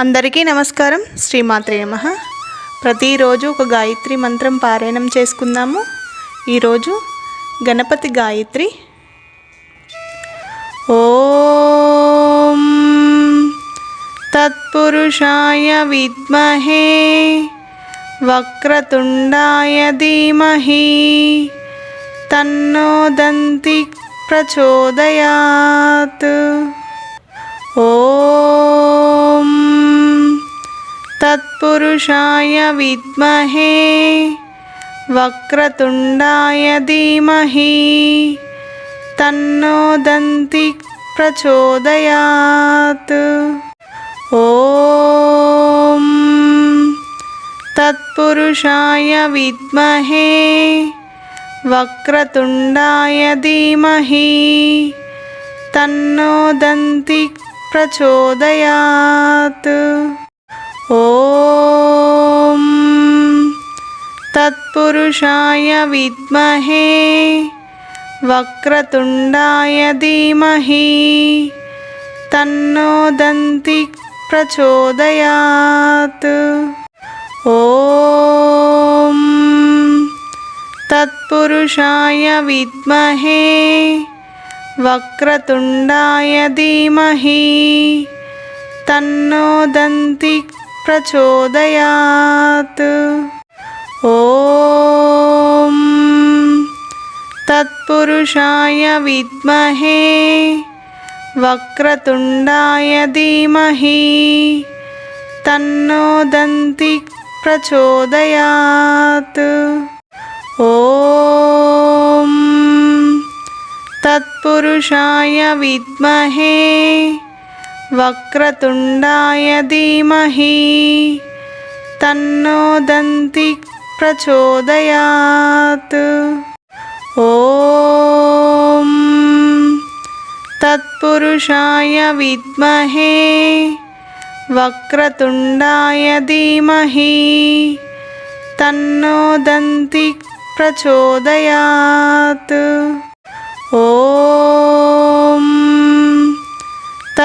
అందరికీ నమస్కారం. శ్రీమాత్రే నమ. ప్రతిరోజు ఒక గాయత్రి మంత్రం పారాయణం చేసుకుందాము. ఈరోజు గణపతి గాయత్రి. ఓం తత్పురుషాయ విద్మహే వక్రతుండాయ ధీమహి తన్నో దంతి ప్రచోదయాత్. ఓ तत्पुरुषाय विद्महे वक्रतुण्डाय धीमहि तन्नो दन्ति प्रचोदयात्। ॐ तत्पुरुषाय विद्महे वक्रतुण्डाय धीमहि तन्नो दन्ति प्रचोदयात् ॐ तत्पुरुषाय विद्महे वक्रतुण्डाय धीमहि तन्नो दन्ति प्रचोदयात्। ॐ तत्पुरुषाय विद्महे वक्रतुण्डाय धीमहि तन्नो दन्ति प्रचोदयात्। ॐ तत्पुरुषाय विद्महे वक्रतुण्डाय धीमहि तन्नो दन्ति प्रचोदयात्। ॐ तत्पुरुषाय विद्महे वक्रतुण्डाय धीमहि तन्नो दन्ति प्रचोदयात्। ॐ तत्पुरुषाय विद्महे वक्रतुण्डाय धीमहि तन्नो दन्ति प्रचोदयात्। ॐ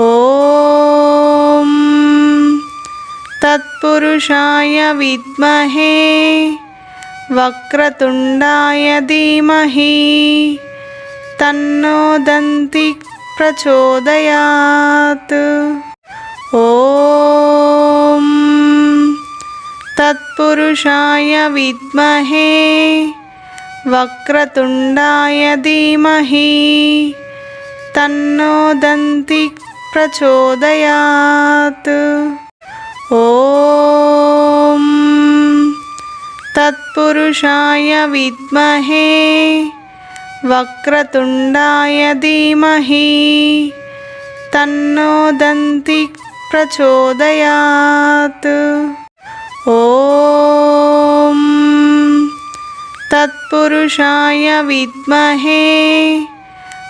ॐ तत्पुरुषाय विद्महे वक्रतुण्डाय धीमहि तन्नो दन्ति प्रचोदयात्। ॐ तत्पुरुषाय विद्महे वक्रतुण्डाय धीमहि तन्नो दन्ति प्रचोदयात्। ॐ तत्पुरुषाय विद्महे वक्रतुण्डाय धीमहि तन्नो दन्ति प्रचोदयात्। ॐ तत्पुरुषाय विद्महे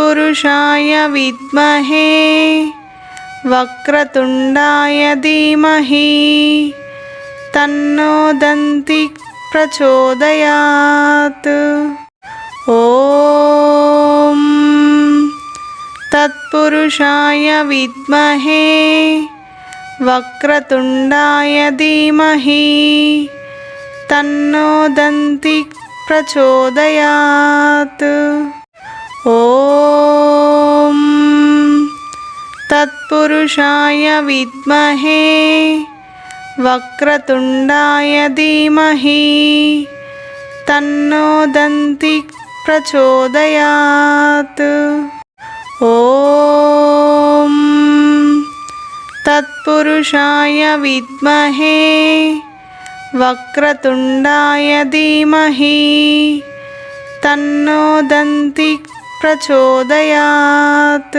तत्पुरुषाय विद्महे वक्रतुण्डाय धीमहि तन्नो दन्ति प्रचोदयात्। ॐ तत्पुरुषाय विद्महे वक्रतुण्डाय धीमहि तन्नो दन्ति प्रचोदयात्। ॐ तत्पुरुषाय विद्महे वक्रतुण्डाय धीमहि तन्नो दन्ति प्रचोदयात्। ॐ तत्पुरुषाय विद्महे वक्रतुण्डाय धीमहि तन्नो दन्ति प्रचोदयात्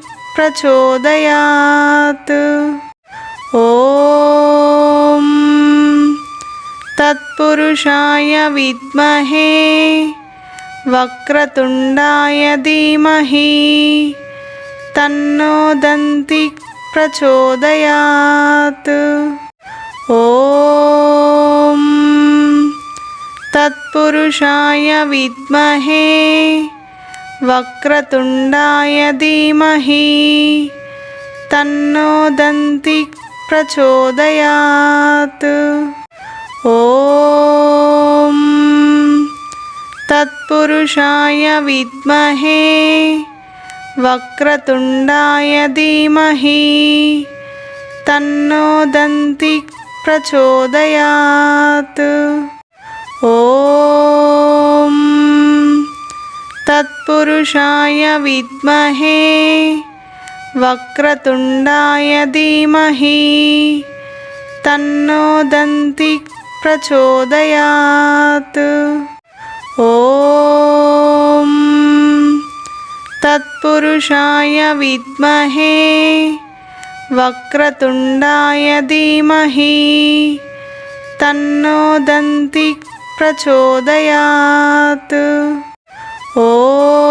प्रचोदयात्। ॐ तत्पुरुषाय विद्महे वक्रतुण्डाय धीमहि तन्नो दन्ति प्रचोदयात्। ॐ तत्पुरुषाय विद्महे वक्रतुण्डाय धीमहि तन्नो दन्ति प्रचोदयात्। ॐ तत्पुरुषाय विद्महे वक्रतुण्डाय धीमहि तन्नो दन्ति प्रचोदयात् तत्पुरुषाय विद्महे वक्रतुण्डाय धीमहि तन्नो दन्ति प्रचोदयात्। ॐ तत्पुरुषाय विद्महे वक्रतुण्डाय धीमहि तन्नो दन्ति प्रचोदयात्। ॐ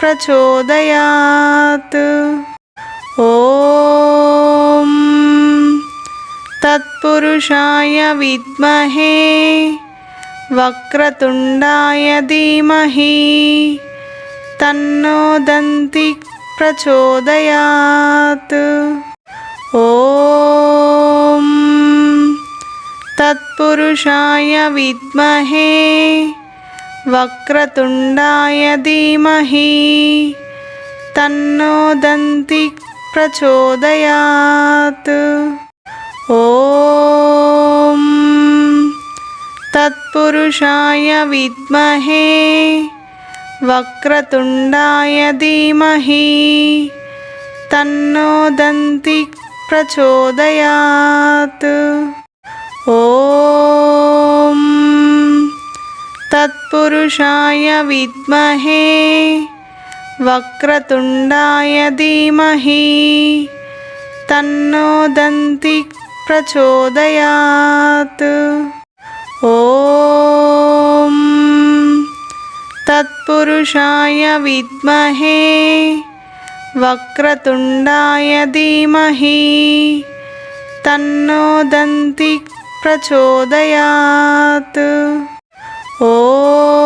प्रचोदयात्। ॐ तत्पुरुषाय विद्महे वक्रतुण्डाय धीमहि तन्नो दन्ति प्रचोदयात्। ॐ तत्पुरुषाय विद्महे वक्रतुण्डाय धीमहि तन्नो दन्ति प्रचोदयात्। ॐ तत्पुरुषाय विद्महे वक्रतुण्डाय धीमहि तन्नो दन्ति प्रचोदयात्। ॐ तत्पुरुषाय विद्महे वक्रतुण्डाय धीमहि तन्नो दन्ति प्रचोदयात्। ॐ तत्पुरुषाय विद्महे वक्रतुण्डाय धीमहि तन्नो दन्ति प्रचोदयात्। ॐ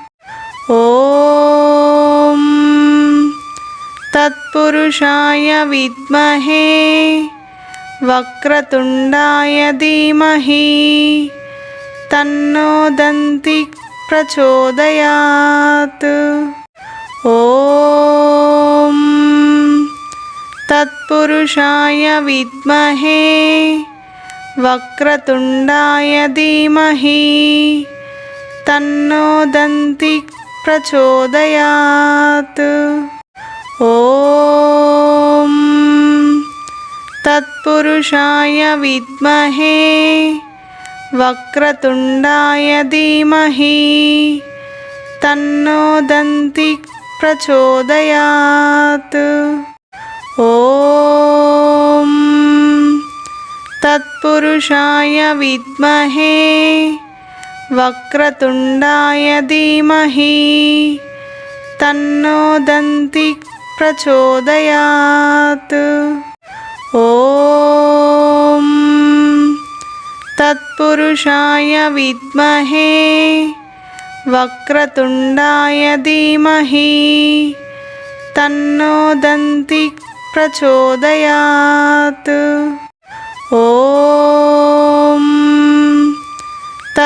ॐ तत्पुरुषाय विद्महे वक्रतुण्डाय धीमहि तन्नो दन्ति प्रचोदयात्। ॐ तत्पुरुषाय विद्महे वक्रतुण्डाय धीमहि तन्नो दन्ति प्रचोदयात्। ॐ तत्पुरुषाय विद्महे वक्रतुण्डाय धीमहि तन्नो दन्ति प्रचोदयात्। ॐ तत्पुरुषाय विद्महे वक्रतुण्डाय धीमहि तन्नो दन्ति प्रचोदयात्। ॐ तत्पुरुषाय विद्महे वक्रतुण्डाय धीमहि तन्नो दन्ति प्रचोदयात्। ॐ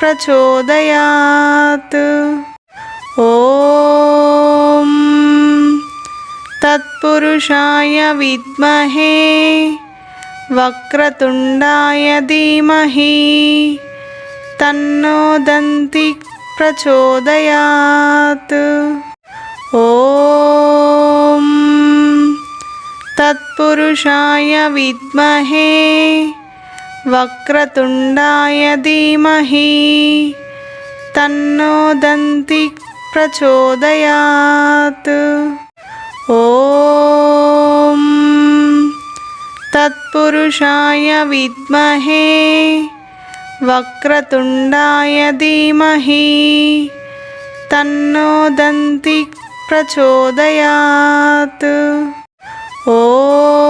प्रचोदयात्। ॐ तत्पुरुषाय विद्महे वक्रतुण्डाय धीमहि तन्नो दन्ति प्रचोदयात्। ॐ तत्पुरुषाय विद्महे वक्रतुण्डाय धीमहि तन्नो दन्ति प्रचोदयात्। ॐ तत्पुरुषाय विद्महे वक्रतुण्डाय धीमहि तन्नो दन्ति प्रचोदयात्। ॐ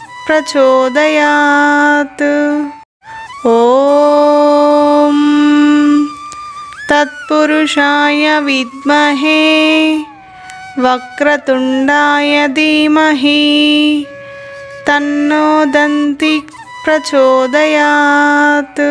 प्रचोदयात्। ॐ तत्पुरुषाय विद्महे वक्रतुण्डाय धीमहि तन्नो दन्ति प्रचोदयात्